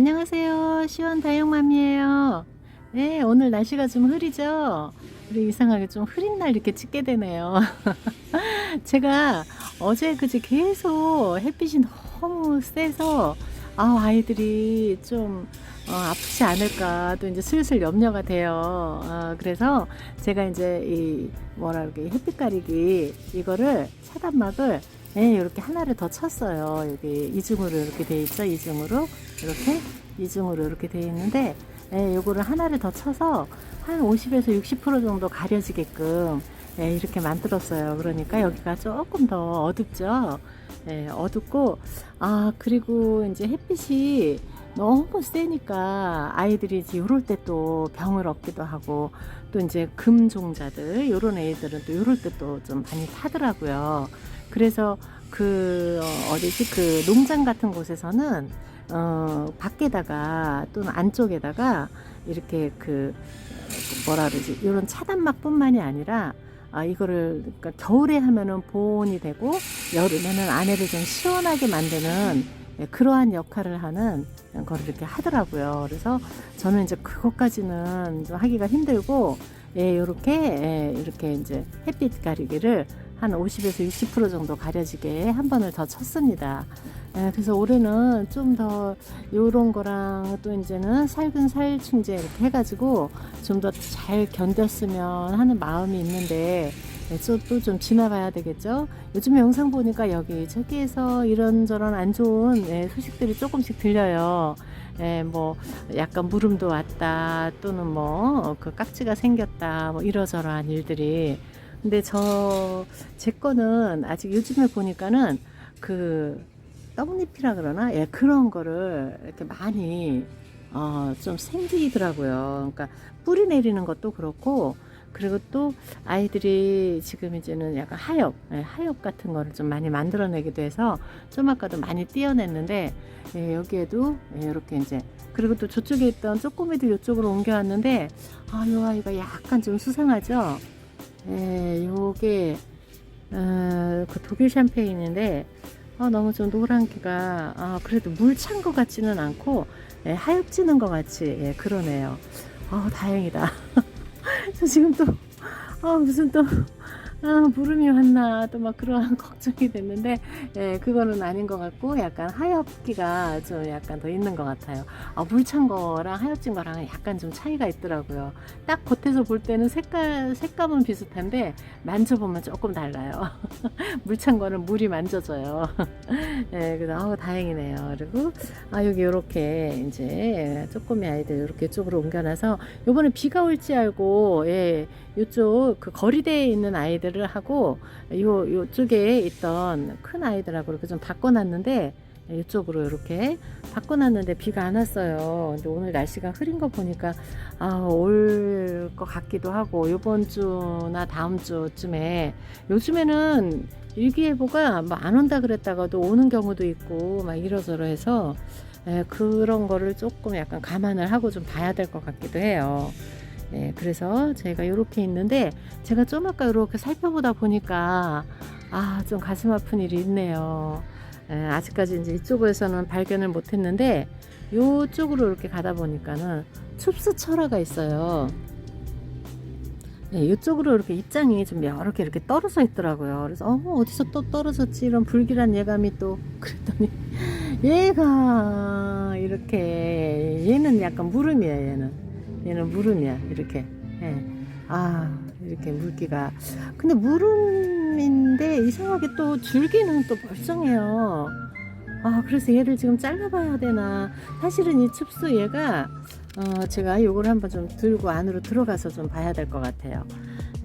안녕하세요. 시원 다영맘이에요. 네, 오늘 날씨가 좀 흐리죠? 우리 이상하게 좀 흐린 날 이렇게 찍게 되네요. 제가 어제 그제 계속 햇빛이 너무 세서 아, 아이들이 좀 어, 아프지 않을까 또 이제 슬슬 염려가 돼요. 어, 그래서 제가 이제 이 뭐라 그러게 햇빛 가리기 이거를 차단막을 네, 이렇게 하나를 더 쳤어요. 여기 이중으로 이렇게 돼 있죠. 이중으로 이렇게 이중으로 이렇게 돼 있는데 네, 요거를 하나를 더 쳐서 한 50에서 60% 정도 가려지게끔 네, 이렇게 만들었어요. 그러니까 여기가 조금 더 어둡죠. 네, 어둡고 아 그리고 이제 햇빛이 너무 세니까 아이들이 이제 요럴 때 또 병을 얻기도 하고 또 이제 금종자들 요런 애들은 또 요럴 때 또 좀 많이 타더라고요. 그래서 그 어, 어디지 그 농장 같은 곳에서는 어 밖에다가 또는 안쪽에다가 이렇게 그 뭐라 그러지 이런 차단막뿐만이 아니라 아 이거를 그러니까 겨울에 하면은 보온이 되고 여름에는 안에를 좀 시원하게 만드는 예, 그러한 역할을 하는 걸 이렇게 하더라고요. 그래서 저는 이제 그것까지는 좀 하기가 힘들고 예, 요렇게 예, 이렇게 이제 햇빛 가리기를 한 50에서 60% 정도 가려지게 한 번을 더 쳤습니다. 예, 그래서 올해는 좀 더 요런 거랑 또 이제는 살균 살충제 이렇게 해가지고 좀 더 잘 견뎠으면 하는 마음이 있는데 또좀 지나가야 되겠죠. 요즘 영상 보니까 여기 저기에서 이런저런 안 좋은 예, 소식들이 조금씩 들려요. 예, 뭐 약간 물음도 왔다 또는 뭐 그 깍지가 생겼다 뭐 이러저러한 일들이 근데 저 제 거는 아직 요즘에 보니까는 그 떡잎이라 그러나 예 그런 거를 이렇게 많이 어 좀 생기더라고요. 그러니까 뿌리 내리는 것도 그렇고 그리고 또 아이들이 지금 이제는 약간 하엽, 예, 하엽 같은 거를 좀 많이 만들어내기도 해서 좀 아까도 많이 띄어냈는데 예, 여기에도 예, 이렇게 이제 그리고 또 저쪽에 있던 쪼꼬미들 이쪽으로 옮겨왔는데 아, 요 아이가 약간 좀 수상하죠. 예, 요게 어, 그 독일 샴페인인데 아, 너무 좀 노란기가 아, 그래도 물 찬 것 같지는 않고 예, 하엽지는 것 같이 예, 그러네요. 아, 다행이다. 저 지금 또, 아, 무슨 또, 아, 물음이 왔나, 또 막 그러한 걱정이 됐는데, 예, 그거는 아닌 것 같고, 약간 하엽기가 좀 약간 더 있는 것 같아요. 아, 물찬 거랑 하엽진 거랑 약간 좀 차이가 있더라고요. 딱 겉에서 볼 때는 색깔, 색감은 비슷한데, 만져보면 조금 달라요. 물찬 거는 물이 만져져요. 예, 그래서, 아우, 다행이네요. 그리고, 아, 여기 요렇게, 이제, 쪼꼬미 아이들 이렇게 이쪽으로 옮겨놔서, 요번에 비가 올지 알고, 예, 요쪽 그 거리대에 있는 아이들 을 하고 요 요쪽에 있던 큰 아이들하고 이렇게 좀 바꿔놨는데 이쪽으로 이렇게 바꿔놨는데 비가 안 왔어요. 근데 오늘 날씨가 흐린 거 보니까 아 올 것 같기도 하고 이번 주나 다음 주쯤에 요즘에는 일기예보가 뭐안 온다 그랬다가도 오는 경우도 있고 막 이러저러 해서 에, 그런 거를 조금 약간 감안을 하고 좀 봐야 될 것 같기도 해요. 네, 그래서 제가 이렇게 있는데 제가 좀 아까 이렇게 살펴보다 보니까 아, 좀 가슴 아픈 일이 있네요. 에, 아직까지 이제 이쪽에서는 발견을 못 했는데 이쪽으로 이렇게 가다 보니까는 춥스 철화가 있어요. 네, 이쪽으로 이렇게 입장이 좀 여러 개 이렇게 떨어져 있더라고요. 그래서 어 어디서 또 떨어졌지 이런 불길한 예감이 또 그랬더니 얘가 이렇게 얘는 약간 무름이에요. 얘는 얘는 무름이야 이렇게. 예. 아 이렇게 물기가 근데 무름인데 이상하게 또 줄기는 또 멀쩡해요. 아 그래서 얘를 지금 잘라봐야 되나 사실은 이 춥수 얘가 어, 제가 요걸 한번 좀 들고 안으로 들어가서 좀 봐야 될 것 같아요.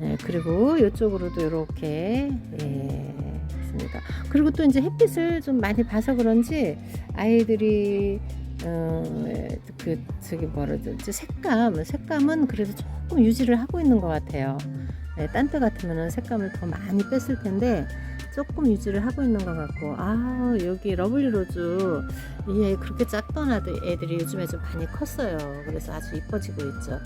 예, 그리고 이쪽으로도 이렇게 예, 있습니다. 그리고 또 이제 햇빛을 좀 많이 봐서 그런지 아이들이 어, 예, 그 저기 뭐라 그러지? 색감. 색감은 그래도 조금 유지를 하고 있는 것 같아요. 예, 딴때 같으면은 색감을 더 많이 뺐을 텐데 조금 유지를 하고 있는 것 같고. 아 여기 러블리 로즈. 예 그렇게 작던 아들 애들이 요즘에 좀 많이 컸어요. 그래서 아주 이뻐지고 있죠.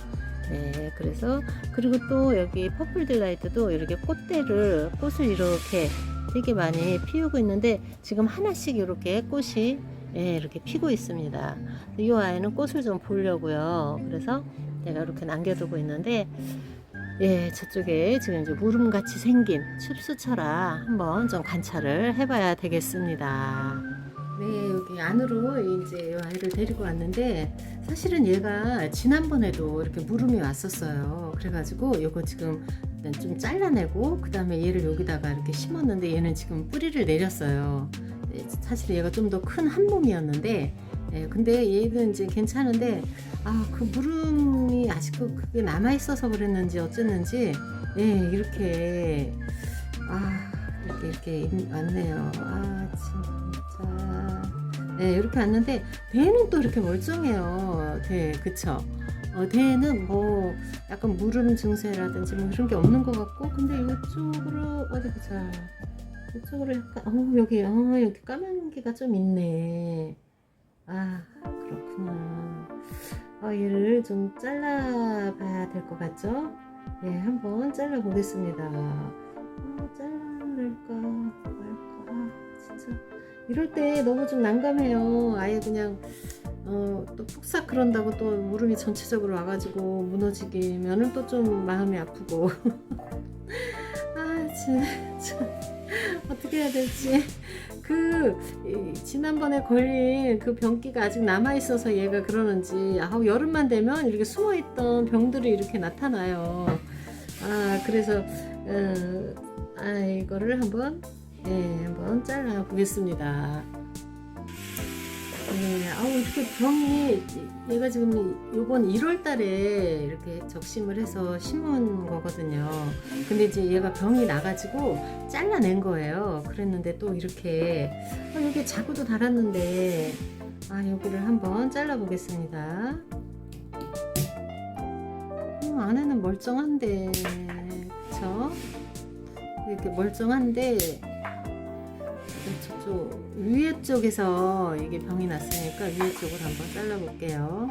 네 그래서 그리고 또 여기 퍼플 딜라이트도 이렇게 꽃대를 꽃을 이렇게 되게 많이 피우고 있는데 지금 하나씩 이렇게 꽃이 예, 이렇게 피고 있습니다. 이 아이는 꽃을 좀 보려고요. 그래서 제가 이렇게 남겨두고 있는데 예, 저쪽에 지금 이제 무름같이 생긴 춥수철아 한번 좀 관찰을 해봐야 되겠습니다. 네, 여기 안으로 이제 이 아이를 데리고 왔는데 사실은 얘가 지난번에도 이렇게 물음이 왔었어요. 그래가지고 이거 지금 좀 잘라내고 그 다음에 얘를 여기다가 이렇게 심었는데 얘는 지금 뿌리를 내렸어요. 예, 사실 얘가 좀 더 큰 한 몸이었는데 예, 근데 얘는 이제 괜찮은데 아 그 물음이 아직 그- 그게 남아 있어서 그랬는지 어쨌는지 예 이렇게 아 이렇게 이렇게 있- 왔네요. 아 진짜 예 이렇게 왔는데 대는 또 이렇게 멀쩡해요. 대 그쵸? 어, 대는 뭐 약간 물음 증세라든지 뭐 그런 게 없는 것 같고 근데 이쪽으로 어디 보자. 이쪽으로 약간 어 여기 어 여기 까만 게가 좀 있네. 아 그렇구나. 아 얘를 좀 잘라 봐야 될 것 같죠? 예, 한번 잘라 보겠습니다. 어, 잘라낼까 말까. 아, 진짜 이럴 때 너무 좀 난감해요. 아예 그냥 어, 또 푹삭 그런다고 또 무릎이 전체적으로 와가지고 무너지기면은 또 좀 마음이 아프고. 아 진짜 어떻게 해야 될지. 그 이, 지난번에 걸린 그 병기가 아직 남아 있어서 얘가 그러는지 아 여름만 되면 이렇게 숨어 있던 병들이 이렇게 나타나요. 아 그래서 어, 아 이거를 한번 예 한번 잘라 보겠습니다. 네, 아우 이렇게 병이 얘가 지금 요번 1월 달에 이렇게 적심을 해서 심은 거거든요. 근데 이제 얘가 병이 나가지고 잘라낸 거예요. 그랬는데 또 이렇게 아, 여기 자구도 달았는데 아 여기를 한번 잘라 보겠습니다. 음, 안에는 멀쩡한데 그쵸? 이렇게 멀쩡한데 저쪽 위에 쪽에서 이게 병이 났으니까 위에 쪽을 한번 잘라 볼게요.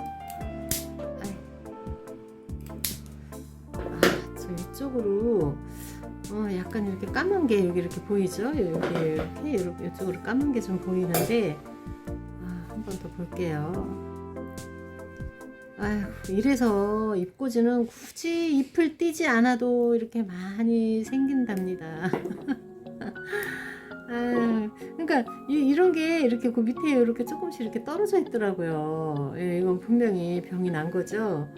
아, 저 이쪽으로 어, 약간 이렇게 까만 게 여기 이렇게 보이죠? 여기 이렇게 이쪽으로 까만 게 좀 보이는데 아, 한번 더 볼게요. 아휴, 이래서 잎꽂이는 굳이 잎을 띄지 않아도 이렇게 많이 생긴답니다. 아, 그러니까 이, 이런 게 이렇게 그 밑에 이렇게 조금씩 이렇게 떨어져 있더라고요. 예, 이건 분명히 병이 난 거죠.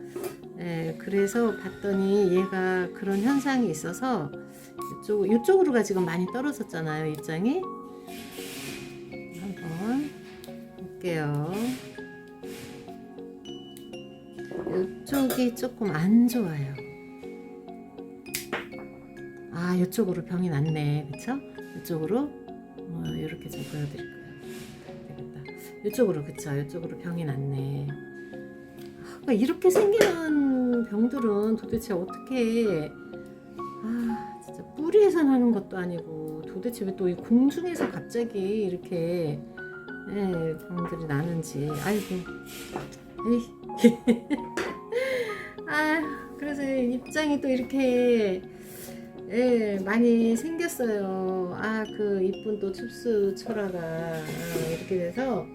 예, 그래서 봤더니 얘가 그런 현상이 있어서 이쪽 이쪽으로가 지금 많이 떨어졌잖아요, 입장이. 한번 볼게요. 이쪽이 조금 안 좋아요. 아, 이쪽으로 병이 났네, 그쵸? 이쪽으로 어, 이렇게 좀 보여드릴까요? 이쪽으로 그쵸? 이쪽으로 병이 났네. 아, 이렇게 생기는 병들은 도대체 어떻게 아 진짜 뿌리에서 나는 것도 아니고 도대체 왜 또 이 공중에서 갑자기 이렇게 예, 병들이 나는지 아이고 에이. 아 그래서 입장이 또 이렇게 예, 많이 생겼어요. 아, 그 이쁜 또 춥수 철화가 아, 이렇게 돼서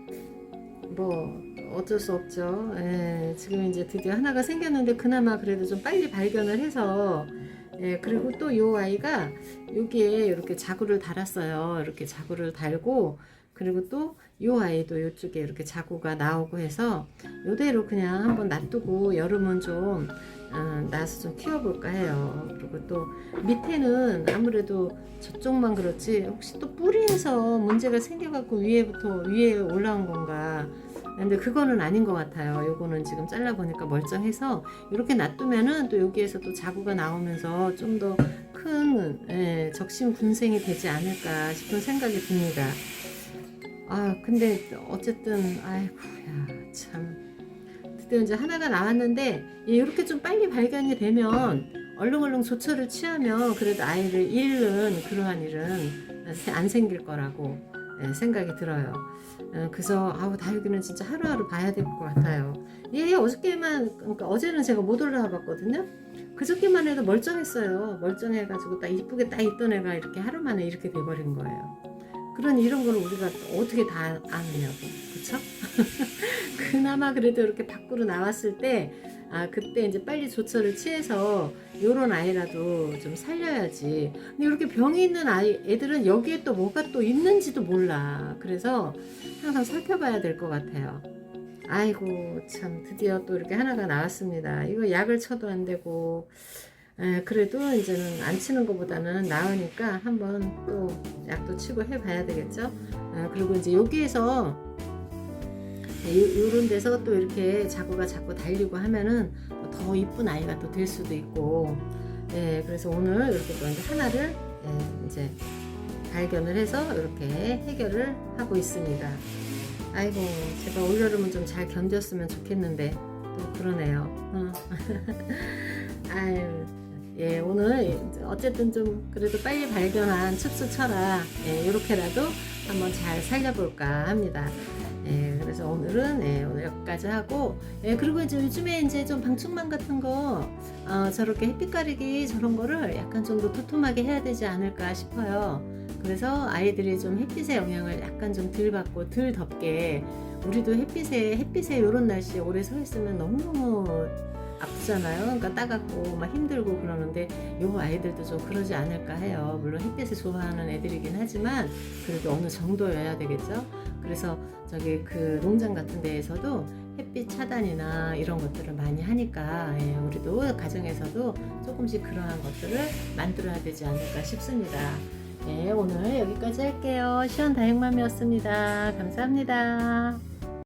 뭐 어쩔 수 없죠. 예, 지금 이제 드디어 하나가 생겼는데 그나마 그래도 좀 빨리 발견을 해서 예, 그리고 또이 아이가 여기에 이렇게 자구를 달았어요. 이렇게 자구를 달고 그리고 또이 아이도 이쪽에 이렇게 자구가 나오고 해서 이대로 그냥 한번 놔두고 여름은 좀 어, 나서 좀 키워볼까 해요. 그리고 또 밑에는 아무래도 저쪽만 그렇지 혹시 또 뿌리에서 문제가 생겨갖고 위에부터 위에 올라온 건가 근데 그거는 아닌 것 같아요. 요거는 지금 잘라보니까 멀쩡해서 이렇게 놔두면은 또 여기에서 또 자구가 나오면서 좀 더큰 적심 군생이 되지 않을까 싶은 생각이 듭니다. 아 근데 어쨌든 아이고야 참 드디어 이제 하나가 나왔는데 이렇게 좀 빨리 발견이 되면 얼렁얼렁 조처를 취하면 그래도 아이를 잃는 그러한 일은 안 생길 거라고 예, 생각이 들어요. 어, 그래서 아우 다육이는 진짜 하루하루 봐야 될 것 같아요. 얘 어저께만 그러니까 어제는 제가 못 올라와 봤거든요. 그저께만 해도 멀쩡했어요. 멀쩡해가지고 딱 이쁘게 딱 있던 애가 이렇게 하루 만에 이렇게 돼버린 거예요. 그런 이런 거를 우리가 어떻게 다 아느냐고. 그쵸? 그나마 그래도 이렇게 밖으로 나왔을 때 아 그때 이제 빨리 조처를 취해서 요런 아이라도 좀 살려야지. 근데 이렇게 병이 있는 아이 애들은 여기에 또 뭐가 또 있는지도 몰라. 그래서 항상 살펴봐야 될 것 같아요. 아이고 참 드디어 또 이렇게 하나가 나왔습니다. 이거 약을 쳐도 안 되고 에, 그래도 이제는 안 치는 것보다는 나으니까 한번 또 약도 치고 해봐야 되겠죠? 아, 그리고 이제 여기에서 이런 데서 또 이렇게 자구가 자꾸 달리고 하면은 더 이쁜 아이가 또 될 수도 있고. 예 그래서 오늘 이렇게 또 이제 하나를 예, 이제 발견을 해서 이렇게 해결을 하고 있습니다. 아이고 제가 올여름은 좀 잘 견뎠으면 좋겠는데 또 그러네요. 어. 아유 예 오늘 어쨌든 좀 그래도 빨리 발견한 춥수 쳐라 예, 이렇게라도 한번 잘 살려볼까 합니다 예, 그래서 오늘은 예, 오늘 여기까지 하고 예, 그리고 이제 요즘에 이제 좀 방충망 같은 거 어, 저렇게 햇빛 가리기 저런 거를 약간 좀 더 도톰하게 해야 되지 않을까 싶어요. 그래서 아이들이 좀 햇빛의 영향을 약간 좀 덜 받고 덜 덥게 우리도 햇빛에 햇빛에 이런 날씨에 오래 서 있으면 너무너무 아프잖아요. 그러니까 따갑고 막 힘들고 그러는데 요 아이들도 좀 그러지 않을까 해요. 물론 햇빛을 좋아하는 애들이긴 하지만 그래도 어느 정도여야 되겠죠. 그래서 저기 그 농장 같은 데에서도 햇빛 차단이나 이런 것들을 많이 하니까 예, 우리도 가정에서도 조금씩 그러한 것들을 만들어야 되지 않을까 싶습니다. 예, 오늘 여기까지 할게요. 시원 다육맘이었습니다. 감사합니다.